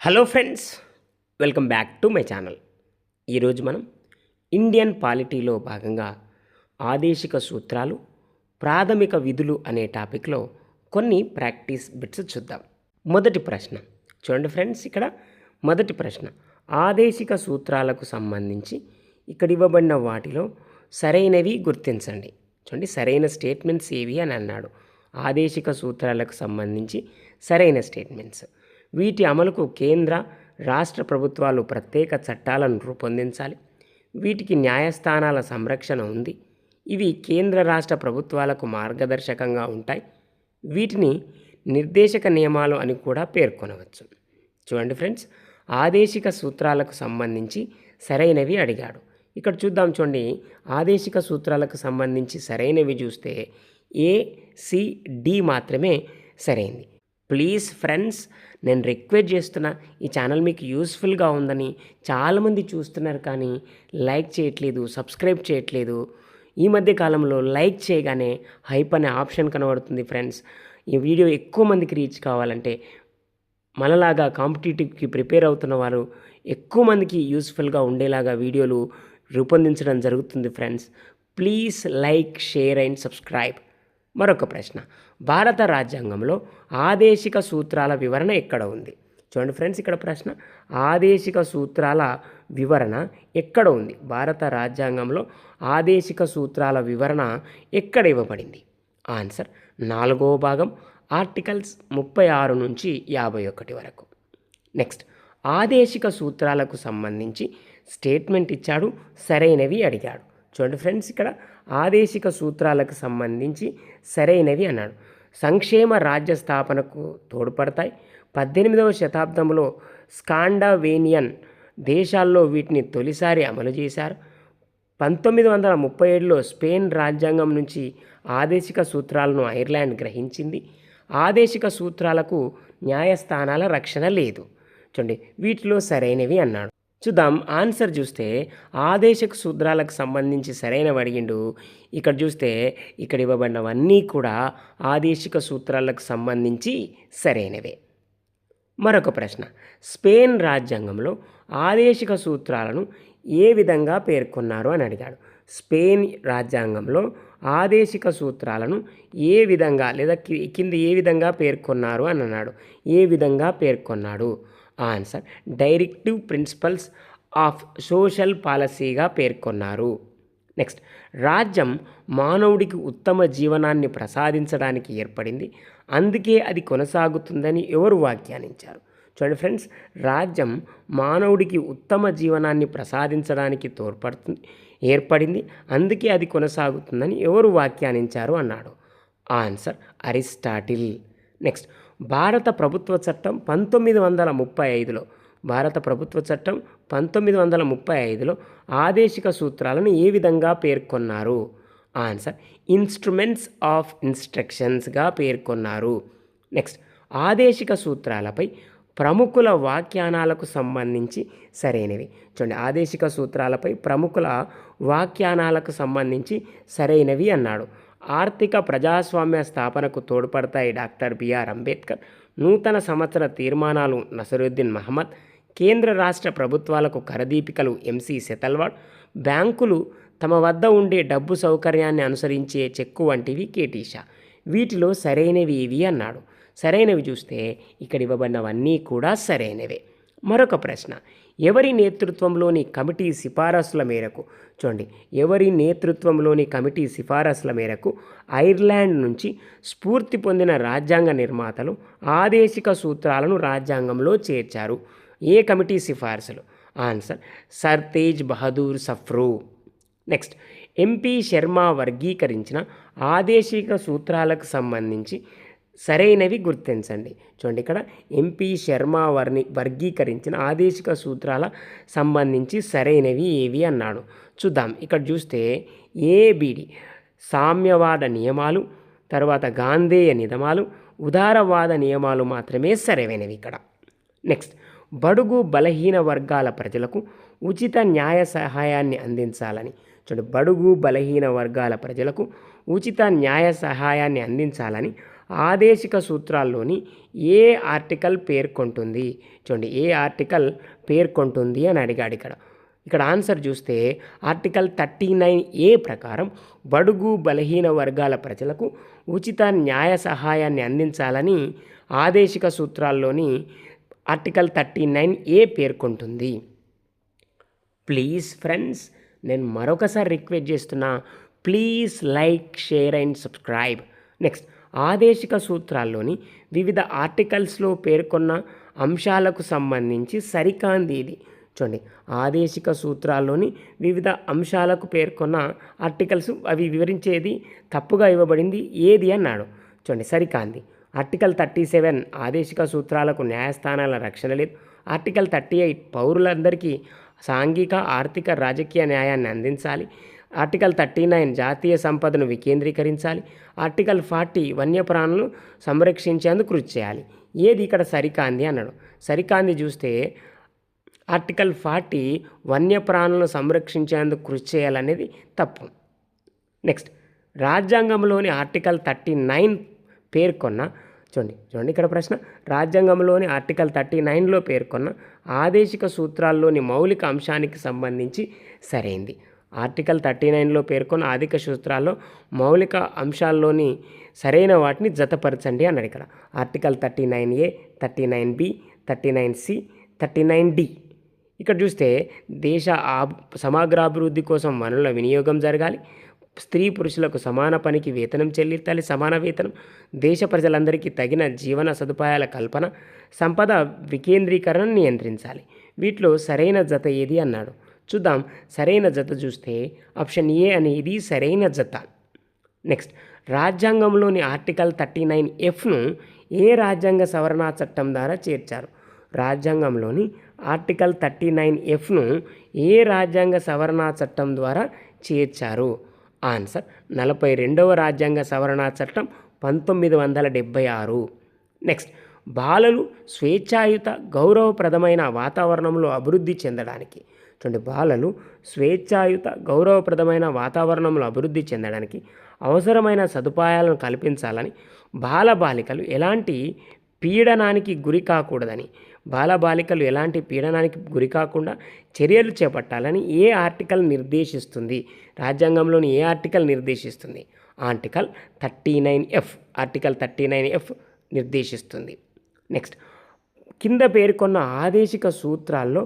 Hello friends welcome back to my channel ఈరోజు మనం Indian పాలిటీలో భాగంగా ఆదేశిక సూత్రాలు ప్రాథమిక విధులు అనే టాపిక్లో కొన్ని ప్రాక్టీస్ బిట్స్ చూద్దాం. మొదటి ప్రశ్న. చూడండి ఫ్రెండ్స్ ఇక్కడ మొదటి ప్రశ్న. ఆదేశిక సూత్రాలకు సంబంధించి ఇక్కడ ఇవ్వబడిన వాటిలో సరైనవి గుర్తించండి. చూడండి సరైన స్టేట్మెంట్స్ ఏవి అని అన్నాడు. ఆదేశిక సూత్రాలకు సంబంధించి సరైన స్టేట్మెంట్స్ వీటి అమలుకు కేంద్ర రాష్ట్ర ప్రభుత్వాలు ప్రత్యేక చట్టాలను రూపొందించాలి. వీటికి న్యాయస్థానాల సంరక్షణ ఉంది. ఇవి కేంద్ర రాష్ట్ర ప్రభుత్వాలకు మార్గదర్శకంగా ఉంటాయి. వీటిని నిర్దేశక నియమాలు అని కూడా పేర్కొనవచ్చు. చూడండి ఫ్రెండ్స్ ఆదేశిక సూత్రాలకు సంబంధించి సరైనవి అడిగాడు. ఇక్కడ చూద్దాం చూడండి ఆదేశిక సూత్రాలకు సంబంధించి సరైనవి చూస్తే ఏ సి డి మాత్రమే సరైంది. ప్లీజ్ ఫ్రెండ్స్ నేను రిక్వెస్ట్ చేస్తున్నా ఈ ఛానల్ మీకు యూస్ఫుల్గా ఉందని చాలామంది చూస్తున్నారు కానీ లైక్ చేయట్లేదు సబ్స్క్రైబ్ చేయట్లేదు. ఈ మధ్య కాలంలో లైక్ చేయగానే హైప్ అనే ఆప్షన్ కనబడుతుంది ఫ్రెండ్స్. ఈ వీడియో ఎక్కువ మందికి రీచ్ కావాలంటే మనలాగా కాంపిటేటివ్కి ప్రిపేర్ అవుతున్న వారు ఎక్కువ మందికి యూస్ఫుల్గా ఉండేలాగా వీడియోలు రూపొందించడం జరుగుతుంది friends. Please like share and subscribe. మరొక ప్రశ్న. భారత రాజ్యాంగంలో ఆదేశిక సూత్రాల వివరణ ఎక్కడ ఉంది? చూడండి ఫ్రెండ్స్ ఇక్కడ ప్రశ్న. ఆదేశిక సూత్రాల వివరణ ఎక్కడ ఉంది? భారత రాజ్యాంగంలో ఆదేశిక సూత్రాల వివరణ ఎక్కడ ఇవ్వబడింది? ఆన్సర్ నాలుగవ భాగం ఆర్టికల్స్ ముప్పై ఆరు నుంచి యాభై ఒకటి వరకు. నెక్స్ట్ ఆదేశిక సూత్రాలకు సంబంధించి స్టేట్మెంట్ ఇచ్చాడు సరైనవి అడిగాడు. చూడండి ఫ్రెండ్స్ ఇక్కడ ఆదేశిక సూత్రాలకు సంబంధించి సరైనవి అన్నాడు. సంక్షేమ రాజ్య స్థాపనకు తోడ్పడతాయి. పద్దెనిమిదవ శతాబ్దంలో స్కాండావేనియన్ దేశాల్లో వీటిని తొలిసారి అమలు చేశారు. పంతొమ్మిది వందల ముప్పై ఏడులో స్పెయిన్ రాజ్యాంగం నుంచి ఆదేశిక సూత్రాలను ఐర్లాండ్ గ్రహించింది. ఆదేశిక సూత్రాలకు న్యాయస్థానాల రక్షణ లేదు. చూడండి వీటిలో సరైనవి అన్నాడు. చూద్దాం. ఆన్సర్ చూస్తే ఆదేశక సూత్రాలకు సంబంధించి సరైన అడిగిండు ఇక్కడ చూస్తే ఇక్కడ ఇవ్వబడినవన్నీ కూడా ఆదేశిక సూత్రాలకు సంబంధించి సరైనవే. మరొక ప్రశ్న. స్పెయిన్ రాజ్యాంగంలో ఆదేశిక సూత్రాలను ఏ విధంగా పేర్కొన్నారు అని అడిగాడు. స్పెయిన్ రాజ్యాంగంలో ఆదేశిక సూత్రాలను ఏ విధంగా లేదా కింద ఏ విధంగా పేర్కొన్నారు అని అన్నాడు. ఏ విధంగా పేర్కొన్నాడు? Answer. Directive principles of social పాలసీగా పేర్కొన్నారు. నెక్స్ట్ రాజ్యం మానవుడికి ఉత్తమ జీవనాన్ని ప్రసాదించడానికి ఏర్పడింది. అందుకే అది కొనసాగుతుందని ఎవరు వ్యాఖ్యానించారు? చూడండి ఫ్రెండ్స్ రాజ్యం మానవుడికి ఉత్తమ జీవనాన్ని ప్రసాదించడానికి తోడ్పడుతుంది ఏర్పడింది. అందుకే అది కొనసాగుతుందని ఎవరు వ్యాఖ్యానించారు? అన్నాడు. Answer Aristotle. నెక్స్ట్ భారత ప్రభుత్వ చట్టం పంతొమ్మిది వందల ముప్పై ఐదులో భారత ప్రభుత్వ చట్టం పంతొమ్మిది వందల ముప్పై ఐదులో ఆదేశిక సూత్రాలను ఏ విధంగా పేర్కొన్నారు? ఆన్సర్ ఇన్స్ట్రుమెంట్స్ ఆఫ్ ఇన్స్ట్రక్షన్స్గా పేర్కొన్నారు. నెక్స్ట్ ఆదేశిక సూత్రాలపై ప్రముఖుల వాక్యానాలకు సంబంధించి సరైనవి. చూడండి ఆదేశిక సూత్రాలపై ప్రముఖుల వాక్యానాలకు సంబంధించి సరైనవి అన్నాడు. ఆర్థిక ప్రజాస్వామ్య స్థాపనకు తోడ్పడతాయి డాక్టర్ బిఆర్ అంబేద్కర్. నూతన సంవత్సర తీర్మానాలు నసరుద్దీన్ మహమ్మద్ కేంద్ర రాష్ట్ర ప్రభుత్వాలకు కరదీపికలు ఎంసీ సెతల్వాడ్ బ్యాంకులు తమ వద్ద ఉండే డబ్బు సౌకర్యాన్ని అనుసరించే చెక్కు వంటివి కేటీషా వీటిలో సరైనవి ఇవి అన్నాడు. సరైనవి చూస్తే ఇక్కడ ఇవ్వబడినవన్నీ కూడా సరైనవే. మరొక ప్రశ్న ఎవరి నేతృత్వంలోని కమిటీ సిఫారసుల మేరకు చూడండి ఎవరి నేతృత్వంలోని కమిటీ సిఫారసుల మేరకు ఐర్లాండ్ నుంచి స్ఫూర్తి పొందిన రాజ్యాంగ నిర్మాతలు ఆదేశిక సూత్రాలను రాజ్యాంగంలో చేర్చారు. ఏ committee సిఫారసులు? Answer sir Tej Bahadur Sapru. Next MP Sharma వర్గీకరించిన ఆదేశిక సూత్రాలకు సంబంధించి సరైనవి గుర్తించండి. చూడండి ఇక్కడ ఎంపీ శర్మ వర్ని వర్గీకరించిన ఆదేశిక సూత్రాల సంబంధించి సరైనవి ఏవి అన్నాడు. చూద్దాం. ఇక్కడ చూస్తే ఏబిడి సామ్యవాద నియమాలు తర్వాత గాంధేయ నియమాలు ఉదారవాద నియమాలు మాత్రమే సరైనవి ఇక్కడ. నెక్స్ట్. బడుగు బలహీన వర్గాల ప్రజలకు ఉచిత న్యాయ సహాయాన్ని అందించాలని. చూడండి. బడుగు బలహీన వర్గాల ప్రజలకు ఉచిత న్యాయ సహాయాన్ని అందించాలని ఆదేశిక సూత్రాల్లోని ఏ ఆర్టికల్ పేర్కొంటుంది? చూడండి ఏ ఆర్టికల్ పేర్కొంటుంది అని అడిగాడు ఇక్కడ. ఇక్కడ ఆన్సర్ చూస్తే ఆర్టికల్ థర్టీ నైన్ ఏ ప్రకారం బడుగు బలహీన వర్గాల ప్రజలకు ఉచిత న్యాయ సహాయాన్ని అందించాలని ఆదేశిక సూత్రాల్లోని ఆర్టికల్ థర్టీ నైన్ ఏ పేర్కొంటుంది? ప్లీజ్ ఫ్రెండ్స్ నేను మరొకసారి రిక్వెస్ట్ చేస్తున్నా please like share and subscribe. Next. ఆదేశిక సూత్రాల్లోని వివిధ ఆర్టికల్స్లో పేర్కొన్న అంశాలకు సంబంధించి సరికాంది ఇది. చూడండి ఆదేశిక సూత్రాల్లోని వివిధ అంశాలకు పేర్కొన్న ఆర్టికల్స్ అవి వివరించేది తప్పుగా ఇవ్వబడింది ఏది అన్నాడు. చూడండి సరికాంది. ఆర్టికల్ థర్టీ సెవెన్ ఆదేశిక సూత్రాలకు న్యాయస్థానాల రక్షణ లేదు. ఆర్టికల్ థర్టీ ఎయిట్ పౌరులందరికీ సాంఘిక ఆర్థిక రాజకీయ న్యాయాన్ని అందించాలి. ఆర్టికల్ థర్టీ నైన్ జాతీయ సంపదను వికేంద్రీకరించాలి. ఆర్టికల్ ఫార్టీ వన్యప్రాణులు సంరక్షించేందుకు కృషి చేయాలి. ఏది ఇక్కడ సరికాంది అన్నాడు. సరికాంది చూస్తే ఆర్టికల్ ఫార్టీ వన్యప్రాణులను సంరక్షించేందుకు కృషి చేయాలనేది తప్పు. నెక్స్ట్ రాజ్యాంగంలోని ఆర్టికల్ థర్టీ నైన్ పేర్కొన్న చూడండి చూడండి ఇక్కడ ప్రశ్న. రాజ్యాంగంలోని ఆర్టికల్ థర్టీ నైన్లో పేర్కొన్న ఆదేశిక సూత్రాల్లోని మౌలిక అంశానికి సంబంధించి సరైంది. ఆర్టికల్ థర్టీ నైన్లో పేర్కొన్న ఆర్థిక సూత్రాల్లో మౌలిక అంశాల్లోని సరైన వాటిని జతపరచండి అన్నాడు ఇక్కడ. Article thirty nine A thirty nine B thirty nine C thirty nine D. ఇక్కడ చూస్తే దేశ ఆబ్ సమగ్రాభివృద్ధి కోసం వనరుల వినియోగం జరగాలి. స్త్రీ పురుషులకు సమాన పనికి వేతనం చెల్లించాలి. సమాన వేతనం దేశ ప్రజలందరికీ తగిన జీవన సదుపాయాల కల్పన సంపద వికేంద్రీకరణను నియంత్రించాలి. వీటిలో సరైన జత ఏది అన్నాడు. చూద్దాం. సరైన జత చూస్తే ఆప్షన్ ఏ అనేది సరైన జత. నెక్స్ట్ రాజ్యాంగంలోని ఆర్టికల్ థర్టీ నైన్ ఎఫ్ను ఏ రాజ్యాంగ సవరణ చట్టం ద్వారా చేర్చారు? రాజ్యాంగంలోని ఆర్టికల్ థర్టీ నైన్ ఎఫ్ను ఏ రాజ్యాంగ సవరణ చట్టం ద్వారా చేర్చారు? ఆన్సర్ నలభై రెండవ రాజ్యాంగ సవరణ చట్టం పంతొమ్మిది వందల డెబ్భై ఆరు. నెక్స్ట్ బాలలు స్వేచ్ఛాయుత గౌరవప్రదమైన వాతావరణంలో అభివృద్ధి చెందడానికి అటువంటి బాలలు స్వేచ్ఛాయుత గౌరవప్రదమైన వాతావరణంలో అభివృద్ధి చెందడానికి అవసరమైన సదుపాయాలను కల్పించాలని బాలబాలికలు ఎలాంటి పీడనానికి గురి కాకూడదని బాలబాలికలు ఎలాంటి పీడనానికి గురి కాకుండా చర్యలు చేపట్టాలని ఏ ఆర్టికల్ నిర్దేశిస్తుంది? రాజ్యాంగంలోని ఏ ఆర్టికల్ నిర్దేశిస్తుంది? Article thirty nine F article thirty nine F నిర్దేశిస్తుంది. నెక్స్ట్ కింద పేర్కొన్న ఆదేశిక సూత్రాల్లో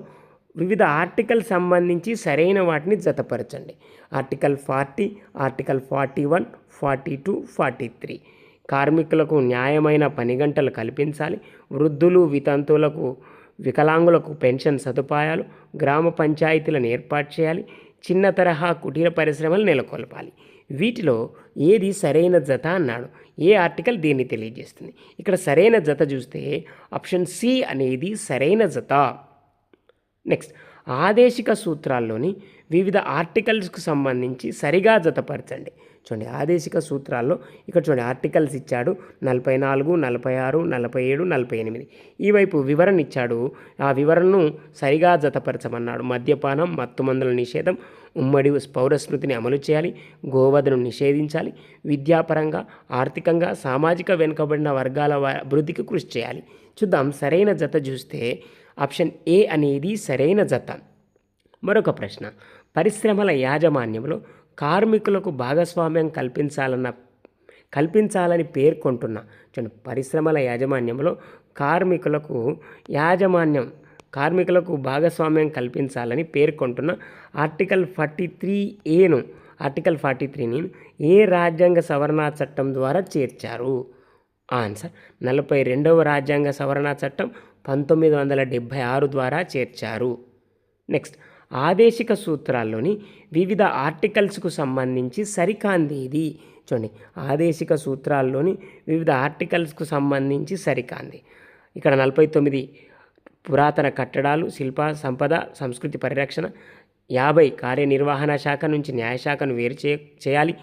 వివిధ ఆర్టికల్ సంబంధించి సరైన వాటిని జతపరచండి. Article forty article forty one forty two forty three. కార్మికులకు న్యాయమైన పని గంటలు కల్పించాలి. వృద్ధులు వితంతువులకు వికలాంగులకు పెన్షన్ సదుపాయాలు గ్రామ పంచాయతీలను ఏర్పాటు చేయాలి. చిన్న తరహా కుటీర పరిశ్రమలు నెలకొల్పాలి. వీటిలో ఏది సరైన జత అన్నాడు. ఏ ఆర్టికల్ దీన్ని తెలియజేస్తుంది? ఇక్కడ సరైన జత చూస్తే ఆప్షన్ సి అనేది సరైన జత. నెక్స్ట్ ఆదేశిక సూత్రాల్లోని వివిధ ఆర్టికల్స్కు సంబంధించి సరిగా జతపరచండి. చూడండి ఆదేశిక సూత్రాల్లో ఇక్కడ చూడండి ఆర్టికల్స్ ఇచ్చాడు నలభై నాలుగు నలభై ఆరు నలభై ఏడు నలభై ఎనిమిది. ఈ వైపు వివరణ ఇచ్చాడు ఆ వివరణను సరిగా జతపరచమన్నాడు. మద్యపానం మత్తుమందుల నిషేధం ఉమ్మడి పౌరస్మృతిని అమలు చేయాలి గోవధను నిషేధించాలి విద్యాపరంగా ఆర్థికంగా సామాజిక వెనుకబడిన వర్గాల అభివృద్ధికి కృషి చేయాలి. చూద్దాం సరైన జత చూస్తే ఆప్షన్ ఏ అనేది సరైన జత. మరొక ప్రశ్న. పరిశ్రమల యాజమాన్యంలో కార్మికులకు భాగస్వామ్యం కల్పించాలన్న కల్పించాలని పేర్కొంటున్న చూడండి పరిశ్రమల యాజమాన్యంలో కార్మికులకు యాజమాన్యం కార్మికులకు భాగస్వామ్యం కల్పించాలని పేర్కొంటున్న ఆర్టికల్ ఫార్టీ త్రీ ఏను ఆర్టికల్ ఫార్టీ త్రీని ఏ రాజ్యాంగ సవరణ చట్టం ద్వారా చేర్చారు? ఆన్సర్ నలభై రెండవ రాజ్యాంగ సవరణ చట్టం పంతొమ్మిది వందల డెబ్భై ఆరు ద్వారా చేర్చారు. నెక్స్ట్ ఆదేశిక సూత్రాల్లోని వివిధ ఆర్టికల్స్కు సంబంధించి సరికాంది ఇది చూడండి ఆదేశిక సూత్రాల్లోని వివిధ ఆర్టికల్స్కు సంబంధించి సరికాంది. ఇక్కడ నలభై తొమ్మిది పురాతన కట్టడాలు శిల్ప సంపద సంస్కృతి పరిరక్షణ యాభై కార్యనిర్వహణ శాఖ నుంచి న్యాయశాఖను వేరు చే చేయాలి.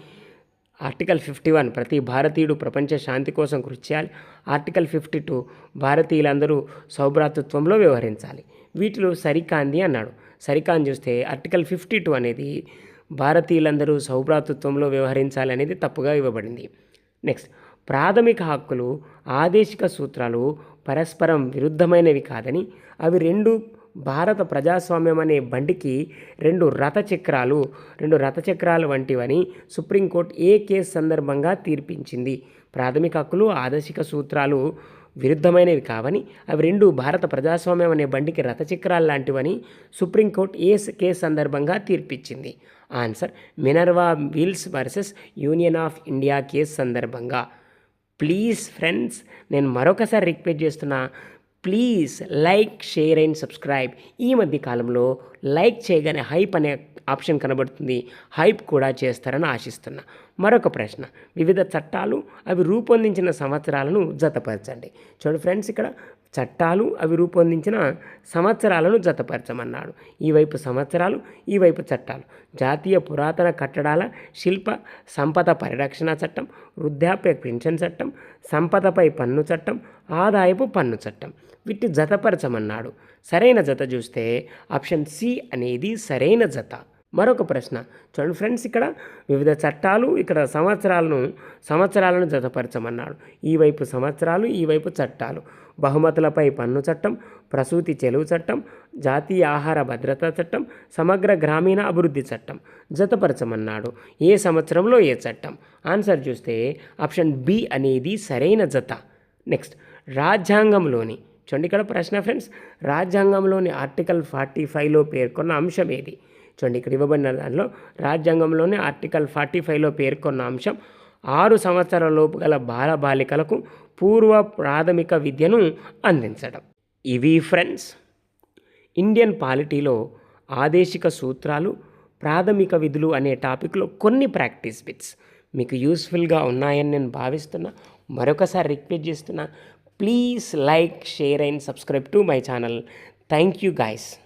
ఆర్టికల్ ఫిఫ్టీ వన్ ప్రతి భారతీయుడు ప్రపంచ శాంతి కోసం కృషి చేయాలి. ఆర్టికల్ ఫిఫ్టీ టూ భారతీయులందరూ సౌభ్రాతృత్వంలో వ్యవహరించాలి. వీటిలో సరికాంది అన్నాడు. సరికాంది చూస్తే ఆర్టికల్ ఫిఫ్టీ టూ అనేది భారతీయులందరూ సౌభ్రాతృత్వంలో వ్యవహరించాలి అనేది తప్పుగా ఇవ్వబడింది. నెక్స్ట్ ప్రాథమిక హక్కులు ఆదేశిక సూత్రాలు పరస్పరం విరుద్ధమైనవి కాదని అవి రెండు భారత ప్రజాస్వామ్యం అనే బండికి రెండు రథచక్రాలు రెండు రథచక్రాలు వంటివని సుప్రీంకోర్టు ఏ కేసు సందర్భంగా తీర్పించింది. ప్రాథమిక హక్కులు ఆదేశిక సూత్రాలు విరుద్ధమైనవి కావని అవి రెండు భారత ప్రజాస్వామ్యం అనే బండికి రథచక్రాలు లాంటివని సుప్రీంకోర్టు ఏ కేసు సందర్భంగా తీర్పిచ్చింది. Answer Minerva Mills versus Union of India case సందర్భంగా. ప్లీజ్ ఫ్రెండ్స్ నేను మరొకసారి రిక్వెస్ట్ చేస్తున్నా please like share and subscribe. ఈ మధ్య కాలంలో లైక్ చేయగానే హైప్ అనే ఆప్షన్ కనబడుతుంది. హైప్ కూడా చేస్తారని ఆశిస్తున్నా. మరొక ప్రశ్న. వివిధ చట్టాలు అవి రూపొందించిన సంవత్సరాలను జతపరచండి. చూడండి ఫ్రెండ్స్ ఇక్కడ చట్టాలు అవి రూపొందించిన సంవత్సరాలను జతపరచమన్నాడు. ఈ వైపు సంవత్సరాలు ఈ వైపు చట్టాలు. జాతీయ పురాతన కట్టడాల శిల్ప సంపద పరిరక్షణ చట్టం వృద్ధాప్య పెన్షన్ చట్టం సంపదపై పన్ను చట్టం ఆదాయపు పన్ను చట్టం. వీటి జతపరచమన్నాడు. సరైన జత చూస్తే ఆప్షన్ సి అనేది సరైన జత. మరొక ప్రశ్న. చూడండి ఫ్రెండ్స్ ఇక్కడ వివిధ చట్టాలు ఇక్కడ సంవత్సరాలను సంవత్సరాలను జతపరచమన్నాడు. ఈ వైపు సంవత్సరాలు ఈ వైపు చట్టాలు. బహుమతులపై పన్ను చట్టం ప్రసూతి చెలువు చట్టం జాతీయ ఆహార భద్రతా చట్టం సమగ్ర గ్రామీణ అభివృద్ధి చట్టం జతపరచమన్నాడు. ఏ సంవత్సరంలో ఏ చట్టం? ఆన్సర్ చూస్తే ఆప్షన్ బి అనేది సరైన జత. నెక్స్ట్ రాజ్యాంగంలోని చూడండి ఇక్కడ ప్రశ్న ఫ్రెండ్స్ రాజ్యాంగంలోని ఆర్టికల్ ఫార్టీ ఫైవ్లో పేర్కొన్న అంశం ఏది? చూడండి ఇక్కడ ఇవ్వబడిన దానిలో రాజ్యాంగంలోని ఆర్టికల్ ఫార్టీ ఫైవ్లో పేర్కొన్న అంశం ఆరు సంవత్సరాలలోపు గల బాలబాలికలకు పూర్వ ప్రాథమిక విద్యను అందించడం. ఇవి ఫ్రెండ్స్ ఇండియన్ పాలిటీలో ఆదేశిక సూత్రాలు ప్రాథమిక విధులు అనే టాపిక్లో కొన్ని ప్రాక్టీస్ బిట్స్ మీకు యూస్ఫుల్గా ఉన్నాయని నేను భావిస్తున్నా. మరొకసారి రిక్వెస్ట్ చేస్తున్నా please like share and subscribe to my channel. Thank you guys.